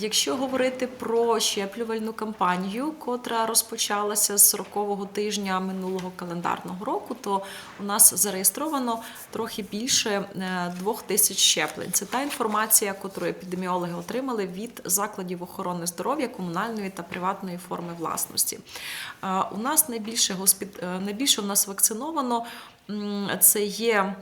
Якщо говорити про щеплювальну кампанію, котра розпочалася з 40-го тижня минулого календарного року, то у нас зареєстровано трохи більше е, двох тисяч щеплень. Це та інформація, яку епідеміологи отримали від закладів охорони здоров'я комунальної та приватної форми власності. Е, У нас найбільше госпід... е, найбільше у нас вакциновано це є.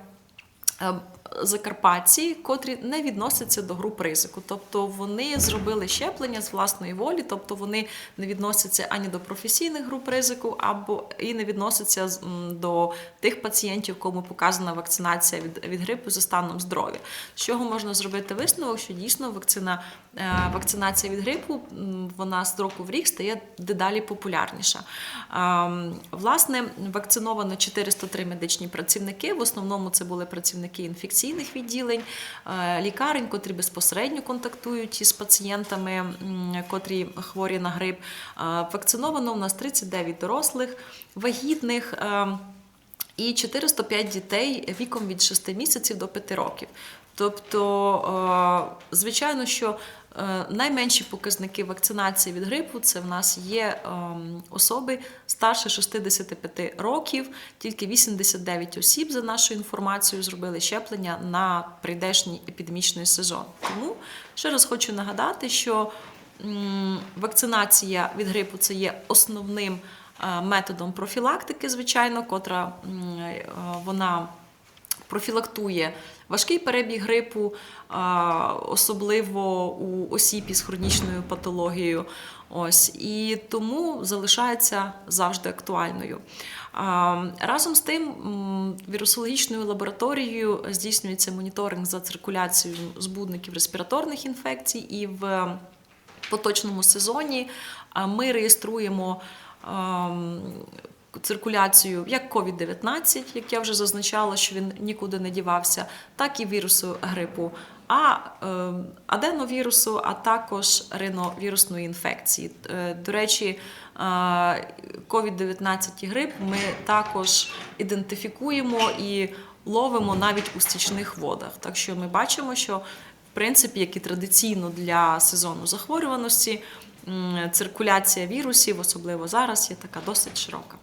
Закарпатці, котрі не відносяться до груп ризику, тобто вони зробили щеплення з власної волі, тобто вони не відносяться ані до професійних груп ризику, або і не відносяться до тих пацієнтів, кому показана вакцинація від, від грипу за станом здоров'я. З чого можна зробити висновок, що дійсно вакцина, е, вакцинація від грипу вона з року в рік стає дедалі популярніша. Власне, вакциновано 403 медичні працівники. В основному це були працівники інфекційних відділень, е, лікарень, котрі безпосередньо контактують із пацієнтами, котрі хворі на грип. Е, Вакциновано у нас 39 дорослих, вагітних. І 405 дітей віком від 6 місяців до 5 років. Тобто, е, звичайно, що е, найменші показники вакцинації від грипу це в нас є ем, особи старше 65 років, тільки 89 осіб, за нашою інформацією, зробили щеплення на прийдешній епідемічний сезон. Тому ще раз хочу нагадати, що вакцинація від грипу це є основним методом профілактики, звичайно, котра е, вона профілактує важкий перебіг грипу, особливо у осіб із хронічною патологією. Ось і тому залишається завжди актуальною. Разом з тим, вірусологічною лабораторією здійснюється моніторинг за циркуляцією збудників респіраторних інфекцій, і в поточному сезоні ми реєструємо. Циркуляцію як COVID-19, як я вже зазначала, що він нікуди не дівався, так і вірусу грипу, а е, аденовірусу, а також риновірусної інфекції. Е, До речі, е, COVID-19 і грип ми також ідентифікуємо і ловимо навіть у стічних водах. Так що ми бачимо, що в принципі, як і традиційно для сезону захворюваності, циркуляція вірусів, особливо зараз, є така досить широка.